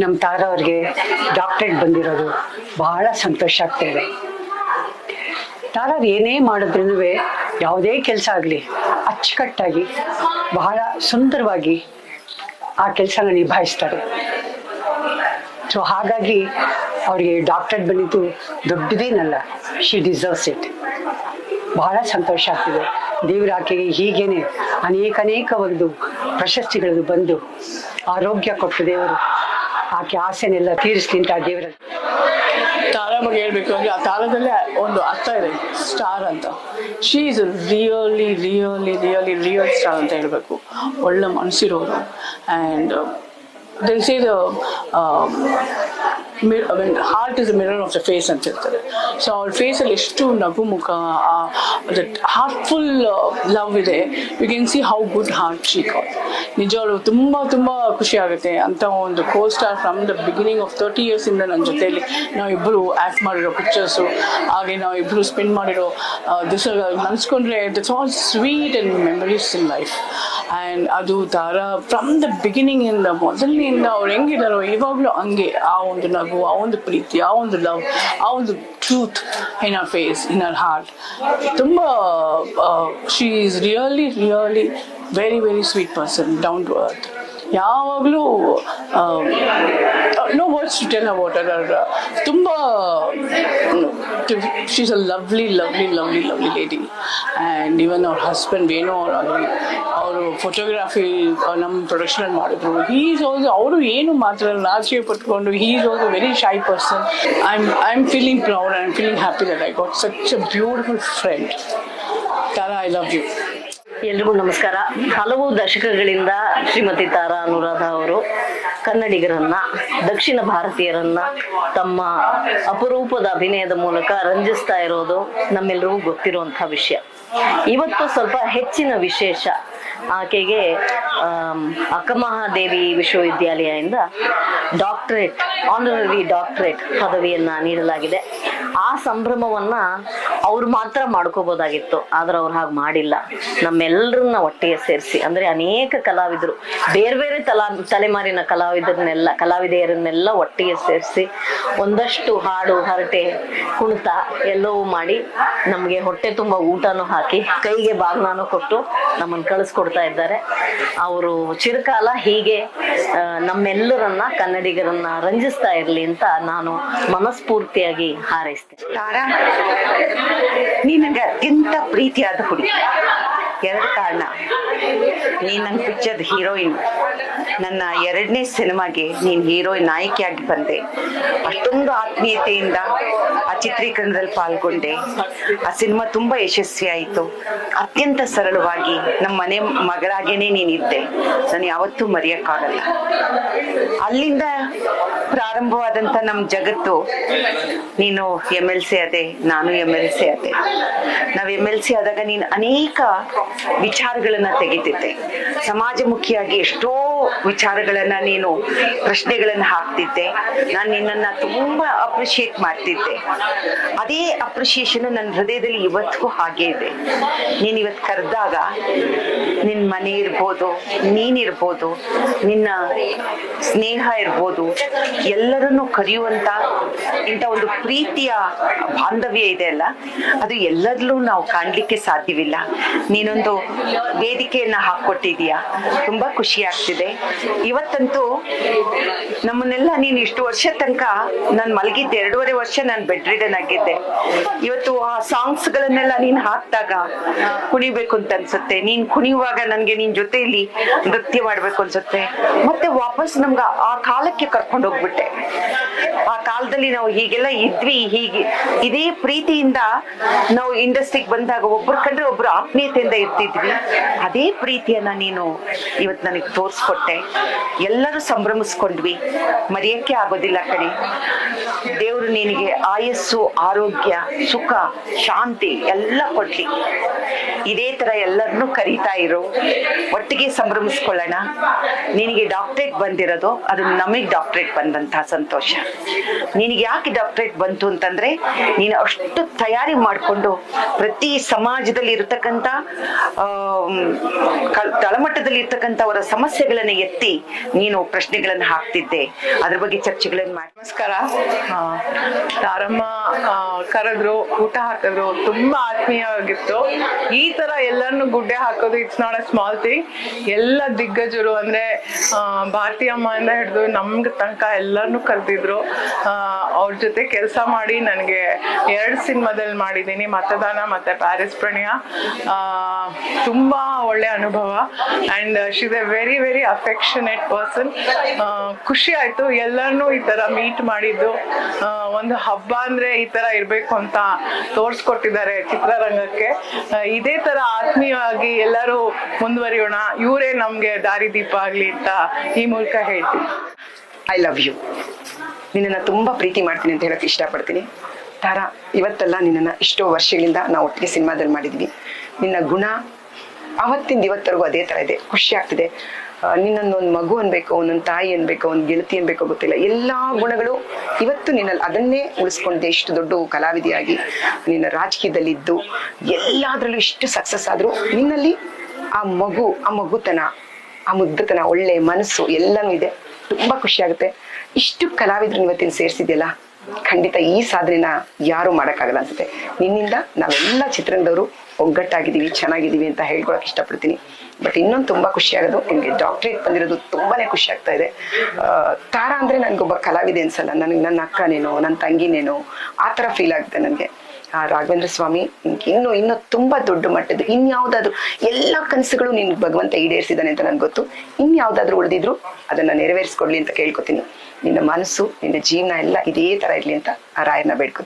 ನಮ್ಮ ತಾರವ್ರಿಗೆ ಡಾಕ್ಟ್ರೇಟ್ ಬಂದಿರೋದು ಬಹಳ ಸಂತೋಷ ಆಗ್ತಾ ಇದೆ. ತಾರ ಅವ್ರು ಏನೇ ಮಾಡಿದ್ರೂ ಯಾವುದೇ ಕೆಲಸ ಆಗಲಿ, ಅಚ್ಚುಕಟ್ಟಾಗಿ, ಬಹಳ ಸುಂದರವಾಗಿ ಆ ಕೆಲಸನ ನಿಭಾಯಿಸ್ತಾರೆ. ಸೊ ಹಾಗಾಗಿ ಅವರಿಗೆ ಡಾಕ್ಟರೇಟ್ ಬಂದಿದ್ದು ದೊಡ್ಡದೇನಲ್ಲ ಶಿ ಡಿಸರ್ವ್ಸ್ ಇಟ್ ಬಹಳ ಸಂತೋಷ ಆಗ್ತಿದೆ. ದೇವ್ರ ಆಕೆಗೆ ಹೀಗೇನೆ ಅನೇಕ ಅನೇಕ ಒಂದು ಪ್ರಶಸ್ತಿಗಳು ಬಂದು ಆರೋಗ್ಯ ಕೊಟ್ಟು ದೇವರು ಆಕೆ ಆಸೆನೆಲ್ಲ ತೀರಿಸ್ಲಿ ಅಂತ ದೇವರ ತಾರ ಬಗ್ಗೆ ಹೇಳ್ಬೇಕು ಅಂದ್ರೆ ಆ ತಾರದಲ್ಲೇ ಒಂದು ಅರ್ಥ ಇದೆ, ಸ್ಟಾರ್ ಅಂತ. She is really really really real star ಅಂತ ಹೇಳ್ಬೇಕು. ಒಳ್ಳೆ ಮನಸ್ಸಿರೋರು ಆ್ಯಂಡ್ ದಿಲ್ C the heart is mirror of the face ಅಂತ ಹೇಳ್ತಾರೆ. ಸೊ ಅವ್ರ ಫೇಸಲ್ಲಿ ಎಷ್ಟು ನಗು ಮುಖ ಹಾರ್ಟ್ಫುಲ್ ಲವ್ ಇದೆ. You can see how good heart she call ನಿಜವಾಗ್ಲು ತುಂಬ ತುಂಬ ಖುಷಿ ಆಗುತ್ತೆ ಅಂತ ಒಂದು co-star from the beginning of thirty ಇಯರ್ಸಿಂದ ನನ್ನ ಜೊತೆಯಲ್ಲಿ. ನಾವಿಬ್ಬರು ಆ್ಯಕ್ಟ್ ಮಾಡಿರೋ ಪಿಕ್ಚರ್ಸು ಹಾಗೆ ನಾವಿಬ್ಬರು ಸ್ಪೆಂಡ್ ಮಾಡಿರೋ ದಿವಸ ನೆನೆಸ್ಕೊಂಡ್ರೆ that's all sweet and memories in life and ಅದು ತಾರಾ ಫ್ರಮ್ ದ ಬಿಗಿನಿಂಗಿಂದ ಮೊದಲಿನಿಂದ ಅವ್ರು ಹೆಂಗಿದಾರೋ ಇವಾಗಲೂ ಹಂಗೆ ಆ ಒಂದು ನಗು ಆ ಒಂದು ಪ್ರೀತಿ ಆ ಒಂದು ಲವ್ ಆ ಒಂದು truth in our face in our heart ತುಂಬ she is really really very very sweet person down to earth ಯಾವಾಗಲೂ no words to tell about other ತುಂಬ she's a lovely lovely lovely lovely lady and even ಅವ್ರ husband ಏನೋ ಅವರಾಗಲಿ ಅವರು photography ನಮ್ಮ ಪ್ರೊಡಕ್ಷನಲ್ಲಿ ಮಾಡಿದ್ರು. Is also ಅವರು ಏನು ಮಾತ್ರ ನಾಚಿಕೆ ಪಟ್ಕೊಂಡು is also very shy person I am I am feeling proud I am feeling happy that I got such a beautiful friend Tara I love you ಎಲ್ರಿಗೂ ನಮಸ್ಕಾರ. ಹಲವು ದಶಕಗಳಿಂದ ಶ್ರೀಮತಿ ತಾರಾ ಅನುರಾಧ ಅವರು. ಕನ್ನಡಿಗರನ್ನ, ದಕ್ಷಿಣ ಭಾರತೀಯರನ್ನ ತಮ್ಮ ಅಪರೂಪದ ಅಭಿನಯದ ಮೂಲಕ ರಂಜಿಸ್ತಾ ಇರೋದು ನಮ್ಮೆಲ್ಲರಿಗೂ ಗೊತ್ತಿರುವಂತಹ ವಿಷಯ. ಇವತ್ತು ಸ್ವಲ್ಪ ಹೆಚ್ಚಿನ ವಿಶೇಷ. ಆಕೆಗೆ ಅಕ್ಕಮಹಾದೇವಿ ವಿಶ್ವವಿದ್ಯಾಲಯದಿಂದ ಡಾಕ್ಟರೇಟ್ ಆನರರಿ ಡಾಕ್ಟರೇಟ್ ಪದವಿಯನ್ನ ನೀಡಲಾಗಿದೆ. ಆ ಸಂಭ್ರಮವನ್ನ ಅವ್ರು ಮಾತ್ರ ಮಾಡ್ಕೋಬೋದಾಗಿತ್ತು, ಆದ್ರೆ ಅವ್ರು ಹಾಗೆ ಮಾಡಿಲ್ಲ. ನಮ್ಮೆಲ್ಲರನ್ನ ಒಟ್ಟಿಗೆ ಸೇರಿಸಿ, ಅಂದ್ರೆ ಅನೇಕ ಕಲಾವಿದರು, ಬೇರೆ ಬೇರೆ ತಲಾ, ತಲೆಮಾರಿನ ಕಲಾವಿದರನ್ನೆಲ್ಲ, ಕಲಾವಿದೆಯರನ್ನೆಲ್ಲ ಒಟ್ಟಿಗೆ ಸೇರಿಸಿ, ಒಂದಷ್ಟು ಹಾಡು, ಹರಟೆ, ಕುಣಿತ ಎಲ್ಲವೂ ಮಾಡಿ ನಮಗೆ ಹೊಟ್ಟೆ ತುಂಬ ಊಟನೂ ಹಾಕಿ, ಕೈಗೆ ಬಾಗ್ನಾನು ಕೊಟ್ಟು ನಮ್ಮನ್ನು ಕಳಿಸ್ಕೊಡ್ತಾ ಇದ್ದಾರೆ. ಅವರು ಚಿರಕಾಲ ಹೀಗೆ ನಮ್ಮೆಲ್ಲರನ್ನ ಕನ್ನಡಿಗರನ್ನ ರಂಜಿಸ್ತಾ ಇರಲಿ ಅಂತ ನಾನು ಮನಸ್ಫೂರ್ತಿಯಾಗಿ ಹಾರೈಸ್ತೇನೆ ತಾರಾ? ನೀ ನಂಗೆ ಅತ್ಯಂತ ಪ್ರೀತಿಯಾದ ಹುಡುಗಿ. ಎರಡು ಕಾರಣ. ನೀ ನನ್ನ ಪಿಕ್ಚರ್ದ ಹೀರೋಯಿನ್ ನನ್ನ ಎರಡನೇ ಸಿನಿಮಾಗೆ ನೀನು ಹೀರೋಯಿನ್ ನಾಯಕಿಯಾಗಿ ಬಂದೆ. ಅಷ್ಟೊಂದು ಆತ್ಮೀಯತೆಯಿಂದ ಆ ಚಿತ್ರೀಕರಣದಲ್ಲಿ ಪಾಲ್ಗೊಂಡೆ. ಆ ಸಿನಿಮಾ ತುಂಬಾ ಯಶಸ್ವಿ ಆಯಿತು. ಅತ್ಯಂತ ಸರಳವಾಗಿ ನಮ್ಮ ಮನೆ ಮಗಳಾಗೇನೆ ನೀನಿದ್ದೆ ನಾನು ಯಾವತ್ತೂ ಮರೆಯೋಕ್ಕಾಗಲ್ಲ. ಅಲ್ಲಿಂದ ಪ್ರಾರಂಭವಾದಂತ ನಮ್ಮ ಜಗತ್ತು, ನೀನು ಎಂ ಎಲ್ ಸಿ ಅದೇ, ನಾನು ಎಂ ಎಲ್ ಸಿ ಅದೇ. ನಾವು ಎಂ ಎಲ್ ಸಿ ಆದಾಗ ನೀನು ಅನೇಕ ವಿಚಾರಗಳನ್ನು ತೆಗಿತಿದ್ದೆ ಸಮಾಜಮುಖಿಯಾಗಿ ಎಷ್ಟೋ ವಿಚಾರಗಳನ್ನ ನೀನು, ಪ್ರಶ್ನೆಗಳನ್ನ ಹಾಕ್ತಿದ್ದೆ. ನಾನು ನಿನ್ನನ್ನ ತುಂಬಾ ಅಪ್ರಿಶಿಯೇಟ್ ಮಾಡ್ತಿದ್ದೆ. ಅದೇ ಅಪ್ರಿಶಿಯೇಷನ್ ನನ್ನ ಹೃದಯದಲ್ಲಿ ಇವತ್ತಿಗೂ ಹಾಗೆ ಇದೆ. ನೀನ್ ಇವತ್ತು ಕರೆದಾಗ ನಿನ್ ಮನೆ ಇರ್ಬೋದು ನೀನಿರ್ಬೋದು ನಿನ್ನ ಸ್ನೇಹ ಇರ್ಬೋದು, ಎಲ್ಲರನ್ನು ಕರೆಯುವಂತ ಇಂಥ ಒಂದು ಪ್ರೀತಿಯ ಬಾಂಧವ್ಯ ಇದೆ ಅಲ್ಲ? ಅದು ಎಲ್ಲರಲ್ಲೂ ನಾವು ಕಾಣ್ಲಿಕ್ಕೆ ಸಾಧ್ಯವಿಲ್ಲ. ನೀನೊಂದು ವೇದಿಕೆಯನ್ನ ಹಾಕೊಟ್ಟಿದೀಯ ತುಂಬಾ ಖುಷಿ ಆಗ್ತಿದೆ. ಇವತ್ತಂತೂ ನಮ್ಮನ್ನೆಲ್ಲ ನೀನು ಇಷ್ಟು ವರ್ಷ ತನಕ ನಾನು ಮಲಗಿದ್ದೆ, ಎರಡೂವರೆ ವರ್ಷ ನಾನು ಬೆಡ್ ರಿಡನ್ ಆಗಿದ್ದೆ. ಇವತ್ತು ಆ ಸಾಂಗ್ಸ್ ಗಳನ್ನೆಲ್ಲ ನೀನ್ ಹಾಕ್ದಾಗ ಕುಣಿಬೇಕು ಅಂತ ಅನ್ಸುತ್ತೆ. ನೀನ್ ಕುಣಿಯುವಾಗ ನನ್ಗೆ ನಿನ್ ಜೊತೆಯಲ್ಲಿ ನೃತ್ಯ ಮಾಡ್ಬೇಕು ಅನ್ಸುತ್ತೆ. ಮತ್ತೆ ವಾಪಸ್ ನಮ್ಗ ಆ ಕಾಲಕ್ಕೆ ಕರ್ಕೊಂಡು ಹೋಗ್ಬಿಟ್ಟೆ ಆ ಕಾಲದಲ್ಲಿ ನಾವು ಹೀಗೆಲ್ಲ ಇದ್ವಿ, ಹೀಗೆ ಇದೇ ಪ್ರೀತಿಯಿಂದ ನಾವು ಇಂಡಸ್ಟ್ರಿಗೆ ಬಂದಾಗ ಒಬ್ರು ಕಂಡ್ರೆ ಒಬ್ರು ಆತ್ಮೀಯತೆಯಿಂದ ಇರ್ತಿದ್ವಿ. ಅದೇ ಪ್ರೀತಿಯನ್ನ ನೀನು ಇವತ್ತು ನನಗೆ ತೋರಿಸ್ಕೊಟ್ಟೆ. ಎಲ್ಲರೂ ಸಂಭ್ರಮಿಸ್ಕೊಂಡ್ವಿ. ಮರೆಯಕ್ಕೆ ಆಗೋದಿಲ್ಲ ಕಣಿ. ದೇವರು ನಿನಗೆ ಆಯಸ್ಸು, ಆರೋಗ್ಯ, ಸುಖ, ಶಾಂತಿ ಎಲ್ಲ ಕೊಡ್ಲಿ. ಇದೇ ತರ ಎಲ್ಲರನ್ನು ಕರೀತಾ ಇರು. ಒಟ್ಟಿಗೆ ಸಂಭ್ರಮಿಸ್ಕೊಳ್ಳೋಣ. ನಿನಗೆ ಡಾಕ್ಟ್ರೇಟ್ ಬಂದಿರೋದು, ಅದು ನಮಗೆ ಡಾಕ್ಟ್ರೇಟ್ ಬಂದಂತಹ ಸಂತೋಷ. ನಿನಗೆ ಯಾಕೆ ಡಾಕ್ಟ್ರೇಟ್ ಬಂತು ಅಂತಂದ್ರೆ ನೀನು ಅಷ್ಟು ತಯಾರಿ ಮಾಡಿಕೊಂಡು ಪ್ರತಿ ಸಮಾಜದಲ್ಲಿ ಇರತಕ್ಕಂಥ ತಳಮಟ್ಟದಲ್ಲಿ ಇರ್ತಕ್ಕಂಥವರ ಸಮಸ್ಯೆಗಳನ್ನ ಎತ್ತಿ ನೀನು ಪ್ರಶ್ನೆಗಳನ್ನು ಹಾಕ್ತಿದ್ದೆ. ಅದ್ರ ಬಗ್ಗೆ ಚರ್ಚೆಗಳನ್ನು ಮಾಡಿ. ನಮಸ್ಕಾರ. ಆ, ತಾರಮ್ಮ ಕರೆದ್ರು ಊಟ ಹಾಕಿದ್ರು ತುಂಬಾ ಆತ್ಮೀಯವಾಗಿತ್ತು. ಈ ತರ ಎಲ್ಲರನ್ನು ಗುಡ್ಡೆ ಹಾಕೋದು it's not a small thing ಎಲ್ಲ ದಿಗ್ಗಜರು ಅಂದ್ರೆ ಭಾರತೀಯ ಅಮ್ಮ ಅಮ್ಮಯಿಂದ ಹಿಡಿದು ನಮ್ಗೆ ತನಕ ಎಲ್ಲರನ್ನು ಕರೆದಿದ್ರು. ಅವ್ರ ಜೊತೆ ಕೆಲಸ ಮಾಡಿ ನನಗೆ ಎರಡು ಸಿನಿಮಾದಲ್ಲಿ ಮಾಡಿದ್ದೀನಿ ಮತದಾನ ಮತ್ತು ಪ್ಯಾರಿಸ್ ಪ್ರಣಯ. ತುಂಬ ಒಳ್ಳೆ ಅನುಭವ. She is a very very affectionate person ಖುಷಿ ಆಯಿತು. ಎಲ್ಲರನ್ನೂ ಈ ಥರ ಮೀಟ್ ಮಾಡಿದ್ದು. ಒಂದು ಹಬ್ಬ ಅಂದರೆ ಈ ಥರ ಇರಬೇಕು ಅಂತ ತೋರಿಸ್ಕೊಟ್ಟಿದ್ದಾರೆ ಚಿತ್ರರಂಗಕ್ಕೆ. ಇದೇ ಥರ ಆತ್ಮೀಯವಾಗಿ ಎಲ್ಲರೂ ಮುಂದುವರಿಯೋಣ. ಇವರೇ ನಮಗೆ ದಾರಿದೀಪ ಆಗಲಿ ಅಂತ ಈ ಮೂಲಕ ಹೇಳ್ತೀನಿ. ಐ ಲವ್ ಯು ನಿನ್ನನ್ನು ತುಂಬ ಪ್ರೀತಿ ಮಾಡ್ತೀನಿ ಅಂತ ಹೇಳಕ್ಕೆ ಇಷ್ಟಪಡ್ತೀನಿ. ತಾರಾ, ಇವತ್ತೆಲ್ಲ ನಿನ್ನನ್ನು ಎಷ್ಟೋ ವರ್ಷಗಳಿಂದ ನಾವು ಒಟ್ಟಿಗೆ ಸಿನಿಮಾದಲ್ಲಿ ಮಾಡಿದ್ವಿ. ನಿನ್ನ ಗುಣ ಅವತ್ತಿಂದ ಇವತ್ತರೆಗೂ ಅದೇ ಥರ ಇದೆ. ಖುಷಿ ಆಗ್ತಿದೆ. ನಿನ್ನೊಂದು ಒಂದು ಮಗು ಅನ್ಬೇಕು ಒಂದೊಂದು ತಾಯಿ ಅನ್ಬೇಕು, ಒಂದು ಗೆಳತಿ ಅನ್ಬೇಕು ಗೊತ್ತಿಲ್ಲ. ಎಲ್ಲ ಗುಣಗಳು ಇವತ್ತು ನಿನ್ನಲ್ಲಿ ಅದನ್ನೇ ಉಳಿಸ್ಕೊಂಡಿದೆ. ಇಷ್ಟು ದೊಡ್ಡ ಕಲಾವಿದೆಯಾಗಿ ನಿನ್ನ ರಾಜಕೀಯದಲ್ಲಿದ್ದು ಎಲ್ಲದರಲ್ಲೂ ಇಷ್ಟು ಸಕ್ಸಸ್ ಆದರೂ ನಿನ್ನಲ್ಲಿ ಆ ಮಗು, ಆ ಮಗುತನ ಆ ಮುಗ್ಧತನ ಒಳ್ಳೆ ಮನಸ್ಸು, ಎಲ್ಲನೂ ಇದೆ. ತುಂಬಾ ಖುಷಿ ಆಗುತ್ತೆ. ಇಷ್ಟು ಕಲಾವಿದ್ರನ್ನ ಇವತ್ತಿನ ಸೇರಿಸಿದ್ಯಲ್ಲ, ಖಂಡಿತ ಈ ಸಾಧನೆನ ಯಾರು ಮಾಡೋಕ್ಕಾಗಲ್ಲ ಅನ್ಸುತ್ತೆ. ನಿನ್ನಿಂದ ನಾವೆಲ್ಲ ಚಿತ್ರರಂಗದವರು ಒಗ್ಗಟ್ಟಾಗಿದ್ದೀವಿ, ಚೆನ್ನಾಗಿದ್ದೀವಿ ಅಂತ ಹೇಳ್ಕೊಳಕ್ ಇಷ್ಟಪಡ್ತೀನಿ. ಬಟ್ ಇನ್ನೊಂದು ತುಂಬಾ ಖುಷಿ ಆಗೋದು, ನಿಮಗೆ ಡಾಕ್ಟ್ರೇಟ್ ಬಂದಿರೋದು ತುಂಬಾನೇ ಖುಷಿ ಆಗ್ತಾ ಇದೆ. ತಾರಾ ಅಂದ್ರೆ ನನ್ಗೊಬ್ಬ ಕಲಾವಿದೆ ಅನ್ಸಲ್ಲ. ನನಗೆ ನನ್ನ ಅಕ್ಕನೇನೋ ನನ್ನ ತಂಗಿನೇನೋ ಆ ಥರ ಫೀಲ್ ಆಗುತ್ತೆ ನನಗೆ. ಆ ರಾಘವೇಂದ್ರ ಸ್ವಾಮಿ, ಇನ್ನು ಇನ್ನು ತುಂಬಾ ದೊಡ್ಡ ಮಟ್ಟದ ಇನ್ಯಾವುದಾದ್ರು ಎಲ್ಲ ಕನಸುಗಳು ನಿನ್ ಭಗವಂತ ಈಡೇರಿಸಿದಾನೆ ಅಂತ ನನ್ಗೆ ಗೊತ್ತು. ಇನ್ಯಾವುದಾದ್ರು ಉಳಿದಿದ್ರು ಅದನ್ನ ನೆರವೇರಿಸ್ಕೊಡ್ಲಿ ಅಂತ ಕೇಳ್ಕೊತೀನಿ. ನಿನ್ನ ಮನಸ್ಸು, ನಿನ್ನ ಜೀವನ ಎಲ್ಲ ಇದೇ ತರ ಇರ್ಲಿ ಅಂತ ಆ ರಾಯನ್ನ ಬೇಡ್ಕೊತೀನಿ.